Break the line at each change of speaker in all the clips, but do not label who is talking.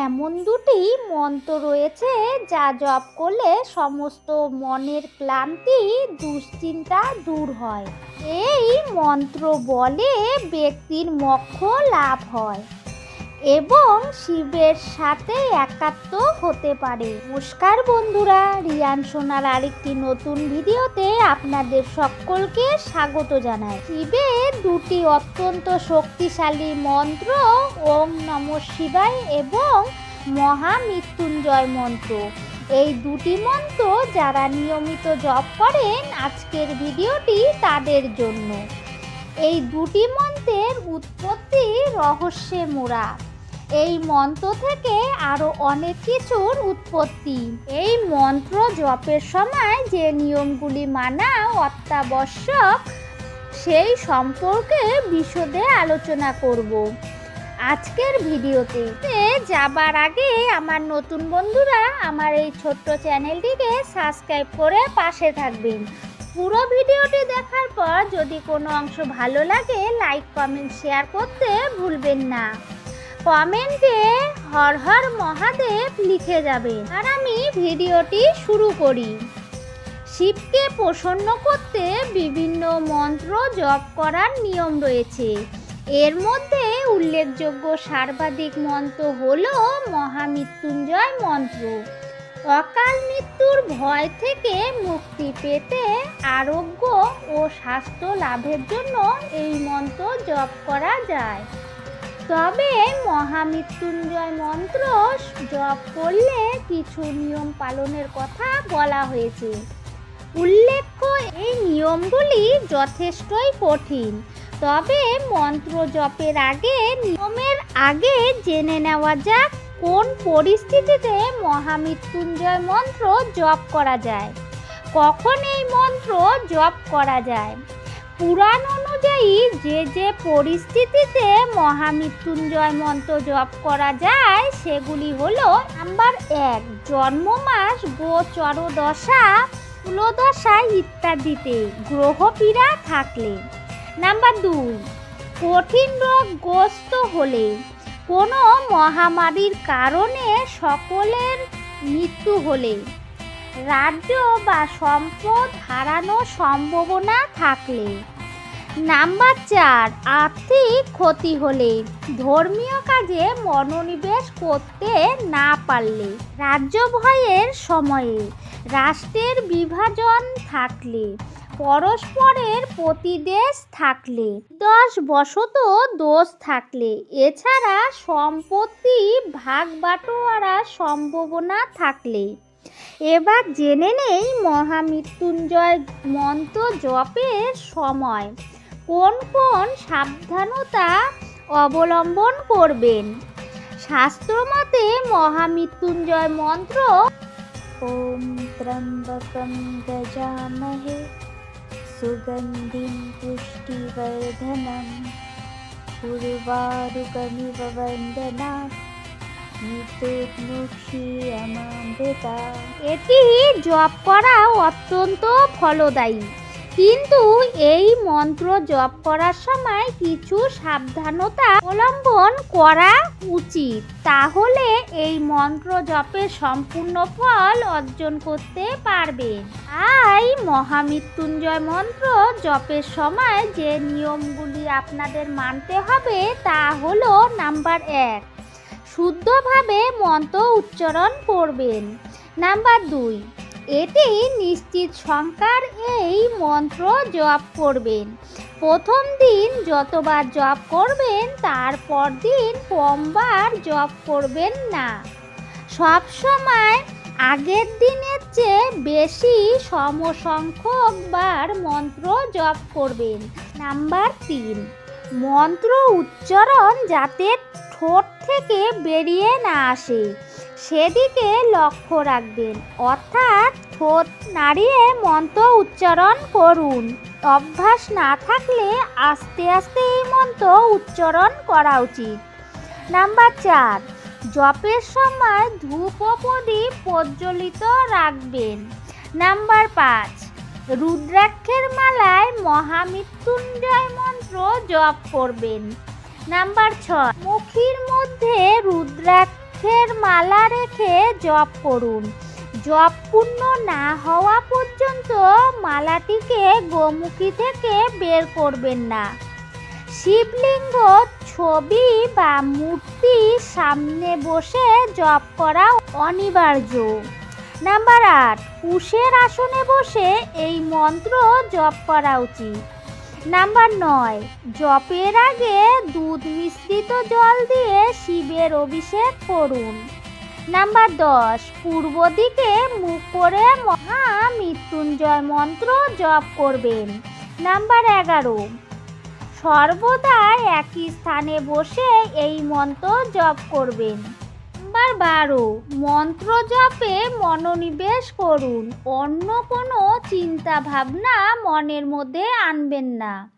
এমন দুটি মন্ত্র রয়েছে যা জপ করলে সমস্ত মনের ক্লান্তি, দুশ্চিন্তা দূর হয়। এই মন্ত্র বলে ব্যক্তির মক্ষ লাভ হয়। এবং শিবের সাথে একাত্ম হতে পারে। নমস্কার বন্ধুরা, রিয়ান সোনার আরেকটি নতুন ভিডিওতে আপনাদের সকলকে স্বাগত জানাই। শিবের দুটি অত্যন্ত শক্তিশালী মন্ত্র, ওম নম শিবায় এবং মহামৃত্যুঞ্জয় মন্ত্র। এই দুটি মন্ত্র যারা নিয়মিত জপ করেন, আজকের ভিডিওটি তাদের জন্য। এই দুটি মন্ত্রের উৎপত্তি রহস্যে মোড়া। এই মন্ত্র থেকে আরও অনেক কিছুর উৎপত্তি। এই মন্ত্র জপের সময় যে নিয়মগুলি মানা অত্যাবশ্যক, সেই সম্পর্কে বিশদে আলোচনা করব। আজকের ভিডিওতে যাবার আগে আমার নতুন বন্ধুরা আমার এই ছোট্ট চ্যানেলটিকে সাবস্ক্রাইব করে পাশে থাকবেন। পুরো ভিডিওটি দেখার পর যদি কোনো অংশ ভালো লাগে, লাইক, কমেন্ট, শেয়ার করতে ভুলবেন না। কমেন্টে হর হর মহাদেব লিখে যাবেন। আর আমি ভিডিওটি শুরু করি। শিবকে প্রসন্ন করতে বিভিন্ন মন্ত্র জপ করার নিয়ম রয়েছে। এর মধ্যে উল্লেখযোগ্য সর্বাধিক মন্ত্র হল মহামৃত্যুঞ্জয় মন্ত্র। অকাল মৃত্যুর ভয় থেকে মুক্তি পেতে আরোগ্য ও স্বাস্থ্য লাভের জন্য এই মন্ত্র জপ করা যায়। তবে মহামৃত্যুঞ্জয় মন্ত্র জপ করলে কিছু নিয়ম পালনের কথা বলা হয়েছে। উল্লেখ্য, এই নিয়মগুলি যথেষ্টই কঠিন। তবে মন্ত্র জপের আগে, নিয়মের আগে জেনে নেওয়া যাক কোন পরিস্থিতিতে মহামৃত্যুঞ্জয় মন্ত্র জপ করা যায়। কখন এই মন্ত্র জপ করা যায়? পুরাণ অনুযায়ী যে যে পরিস্থিতিতে মহামৃত্যুঞ্জয় মন্ত্র জপ করা যায়, সেগুলি হলো, নাম্বার এক জন্ম মাস গোচরদশা কুলদশা ইত্যাদিতে গ্রহপীড়া থাকলে। নাম্বার দুই, কঠিন রোগগ্রস্ত হলে কোনো মহামারীর কারণে সকলের মৃত্যু হলে। রাজ্য বা সম্পদ হারানোর সম্ভাবনা থাকলে। নাম্বার চার, আর্থিক ক্ষতি হলে ধর্মীয় কাজে মনোনিবেশ করতে না পারলে, রাজ্য ভয়ের সময়ে রাষ্ট্রের বিভাজন থাকলে, পরস্পরের প্রতিদেশ থাকলে, দশ বশত দোষ থাকলে, এছাড়া সম্পত্তি ভাগ বাটোয়ারার সম্ভাবনা থাকলে। এবার জেনে নেই মহামৃত্যুঞ্জয় মন্ত্র জপের সময় কোন কোন সাবধানতা অবলম্বন করবেন? শাস্ত্রমতে মহামৃত্যুঞ্জয় মন্ত্র, ওম ত্রম্বকম গজামহে সুগন্ধিম পুষ্টিবর্ধনম পূর্বারুকমিব বন্দনা এটি জপ করা অত্যন্ত ফলদায়ী। কিন্তু এই মন্ত্র জপ করার সময় কিছু সাবধানতা অবলম্বন করা উচিত। তাহলে এই মন্ত্র জপের সম্পূর্ণ ফল অর্জন করতে পারবে। আই মহামৃত্যুঞ্জয় মন্ত্র জপের সময় যে নিয়মগুলি আপনাদের মানতে হবে তা হলো নাম্বার এক শুদ্ধভাবে মন্ত্র উচ্চারণ করবেন। নাম্বার দুই এটি নিশ্চিত সংখ্যার এই মন্ত্র জপ করবেন। প্রথম দিন যতবার জপ করবেন, তারপর দিন কমবার জপ করবেন না। সব সময় আগের দিনের চেয়ে বেশি সমসংখ্যক বার মন্ত্র জপ করবেন। নাম্বার তিন, মন্ত্র উচ্চারণ যাতে ঠোঁট থেকে বেরিয়ে না আসে। সেদিকে লক্ষ্য রাখবেন, অর্থাৎ ঠোঁট নাড়িয়ে মন্ত্র উচ্চারণ করুন। অভ্যাস না থাকলে আস্তে আস্তে এই মন্ত্র উচ্চারণ করা উচিত। নাম্বার চার, জপের সময় ধূপ প্রদীপ প্রজ্বলিত রাখবেন। নাম্বার পাঁচ, রুদ্রাক্ষের মালায় মহামৃত্যুঞ্জয় মন্ত্র জপ করবেন। নাম্বার ছয়, মুখির মধ্যে রুদ্রাক্ষের মালা রেখে জপ করুন। জপ পূর্ণ না হওয়া পর্যন্ত মালাটিকে গোমুখী থেকে বের করবেন না। শিবলিঙ্গ ছবি বা মূর্তি সামনে বসে জপ করা অনিবার্য। নাম্বার আট, কুশের আসনে বসে এই মন্ত্র জপ করা উচিত। নাম্বার নয়, জপের আগে দুধ মিশ্রিত জল দিয়ে শিবের অভিষেক করুন। নাম্বার দশ, পূর্ব দিকে মুখ করে মহা মৃত্যুঞ্জয় মন্ত্র জপ করবেন। নাম্বার এগারো সর্বদা একই স্থানে বসে এই মন্ত্র জপ করবেন। নাম্বার বারো। মন্ত্র জপে মনোনিবেশ করুন। অন্য কোনো চিন্তা ভাবনা মনের মধ্যে আনবেন না।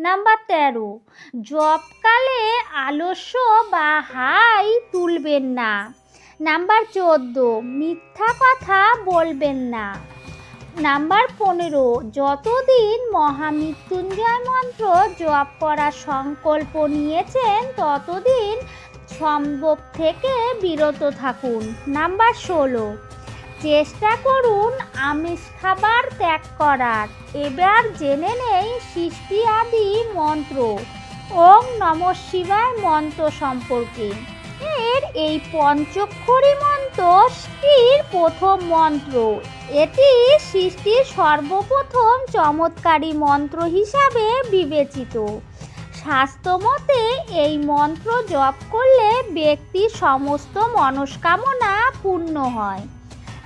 নাম্বার তেরো। জপকালে আলস্য বা হাই তুলবেন না। নাম্বার চোদ্দ। মিথ্যা কথা বলবেন না। নাম্বার পনেরো। যতদিন মহামৃত্যুঞ্জয় মন্ত্র জপ করার সংকল্প নিয়েছেন, ততদিন সম্ভব থেকে বিরত থাকুন। নাম্বার ষোলো। চেষ্টা করুন আমিষ খাবার ত্যাগ করার। এবার জেনে নেই সৃষ্টি আদি মন্ত্র। ওম নম শিবায় মন্ত্র সম্পর্কে। এর এই পঞ্চক্ষরী মন্ত্রটির প্রথম মন্ত্র। এটি সৃষ্টির সর্বপ্রথম চমৎকারী মন্ত্র হিসাবে বিবেচিত। স্বাস্থ্যমতে এই মন্ত্র জপ করলে ব্যক্তির সমস্ত মনস্কামনা পূর্ণ হয়।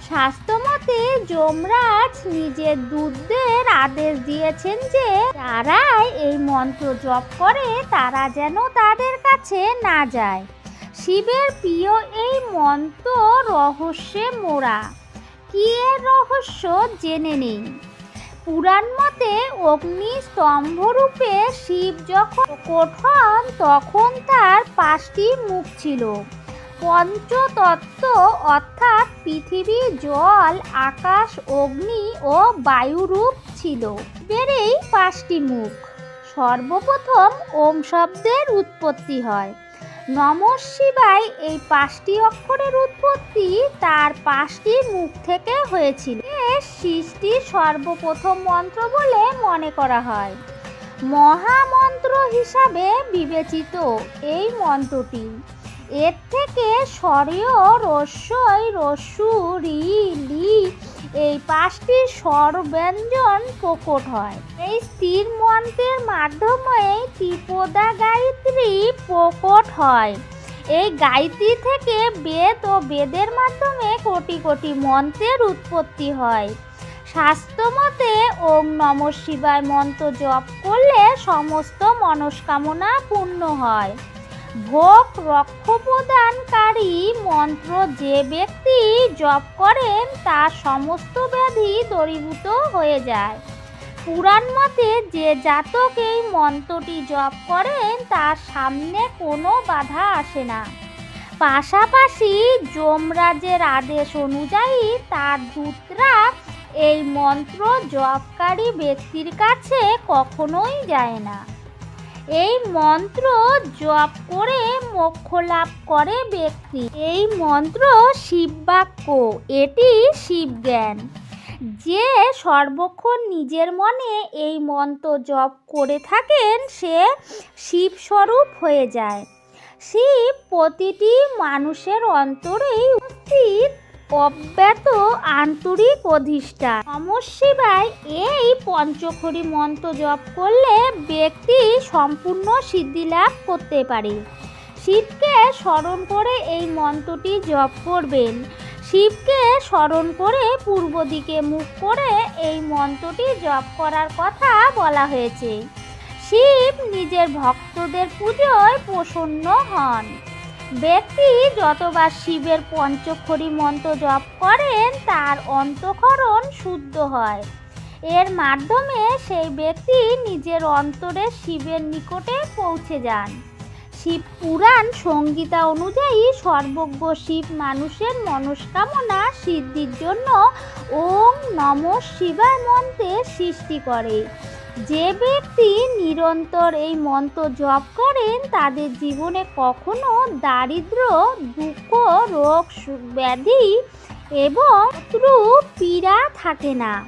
স্বাস্থ্যমতে যমরাজ নিজের দূতদের আদেশ দিয়েছেন যে, যারাই এই মন্ত্র জপ করে, তারা যেন তাদের কাছে না যায়। শিবের প্রিয় এই মন্ত্র রহস্যে মোড়া। কি এর রহস্য জেনে নেই। পুরাণ মতে অগ্নি স্তম্ভরূপে শিব যখন হন, তখন তার পাঁচটি মুখ ছিল। পঞ্চতত্ত্ব অর্থাৎ পৃথিবী, জল, আকাশ, অগ্নি ও বায়ুরূপ ছিল। এই পাঁচটি মুখ। সর্বপ্রথম ওম শব্দের উৎপত্তি হয়। নম শিবায় এই পাঁচটি অক্ষরের উৎপত্তি তার পাঁচটি মুখ থেকে হয়েছিল। এ সৃষ্টির সর্বপ্রথম মন্ত্র বলে মনে করা হয়। মহামন্ত্র হিসাবে বিবেচিত এই মন্ত্রটি। এর থেকে স্বরীয় রস্যই রস্যু, রি, লি এই পাঁচটি স্বর ব্যঞ্জন প্রকট হয়। এই স্থির মন্ত্রের মাধ্যমে ত্রিপদা গায়ত্রী প্রকট হয়। এই গায়ত্রী থেকে বেদ ও বেদের মাধ্যমে কোটি কোটি মন্ত্রের উৎপত্তি হয়। শাস্ত্রমতে ওম নম শিবায় মন্ত্র জপ করলে সমস্ত মনস্কামনা পূর্ণ হয়। ভোগ রক্ষ প্রদানকারী মন্ত্র যে ব্যক্তি জপ করেন তার সমস্ত ব্যাধি দূরীভূত হয়ে যায়। পুরাণ মতে যে জাতক এই মন্ত্রটি জপ করেন, তার সামনে কোনো বাধা আসে না। পাশাপাশি যমরাজের আদেশ অনুযায়ী তার দূতরা এই মন্ত্র জপকারী ব্যক্তির কাছে কখনোই যায় না। এই মন্ত্র জপ করে মোক্ষ লাভ করে ব্যক্তি। এই মন্ত্র শিববাক্য, এটি শিবজ্ঞান। যে সর্বক্ষণ নিজের মনে এই মন্ত্র জপ করে থাকেন, সে শিবস্বরূপ হয়ে যায়। শিব প্রতিটি মানুষের অন্তরেই উপস্থিত অব্যত আন্তরিক অধিষ্ঠা। নম এই পঞ্চখড়ি মন্ত্র জপ করলে ব্যক্তি সম্পূর্ণ সিদ্ধি লাভ করতে পারে। শিবকে স্মরণ করে এই মন্ত্রটি জপ করবেন। শিবকে স্মরণ করে পূর্ব দিকে মুখ করে এই মন্ত্রটি জপ করার কথা বলা হয়েছে। শিব নিজের ভক্তদের পুজোয় প্রসন্ন হন। ব্যক্তি যতবার শিবের পঞ্চক্ষরী মন্ত্র জপ করেন, তার অন্তঃকরণ শুদ্ধ হয়। এর মাধ্যমে সেই ব্যক্তি নিজের অন্তরে শিবের নিকটে পৌঁছে যান। শিব পুরাণ সংগীতা অনুযায়ী সর্বজ্ঞ শিব মানুষের মনস্কামনা সিদ্ধির জন্য ওম নম শিবায় মন্ত্রের সৃষ্টি করে। যে ব্যক্তি নিরন্তর এই মন্ত্র জপ করেন, তাদের জীবনে কখনো দারিদ্র, দুঃখ, রোগ ব্যাধি এবং পীড়া থাকে না।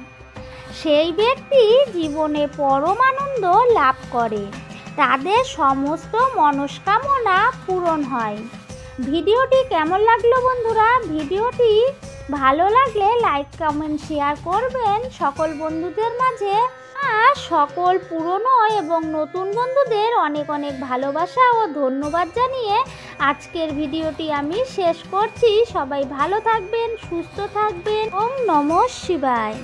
সেই ব্যক্তি জীবনে পরম আনন্দ লাভ করে। তাদের সমস্ত মনস্কামনা পূরণ হয়। ভিডিওটি কেমন লাগল বন্ধুরা? ভিডিওটি ভালো লাগলে লাইক, কমেন্ট, শেয়ার করবেন সকল বন্ধুদের মাঝে। আর সকল পুরনো এবং নতুন বন্ধুদের অনেক অনেক ভালোবাসা ও ধন্যবাদ জানিয়ে আজকের ভিডিওটি আমি শেষ করছি। সবাই ভালো থাকবেন, সুস্থ থাকবেন। ওম নমঃ শিবায়।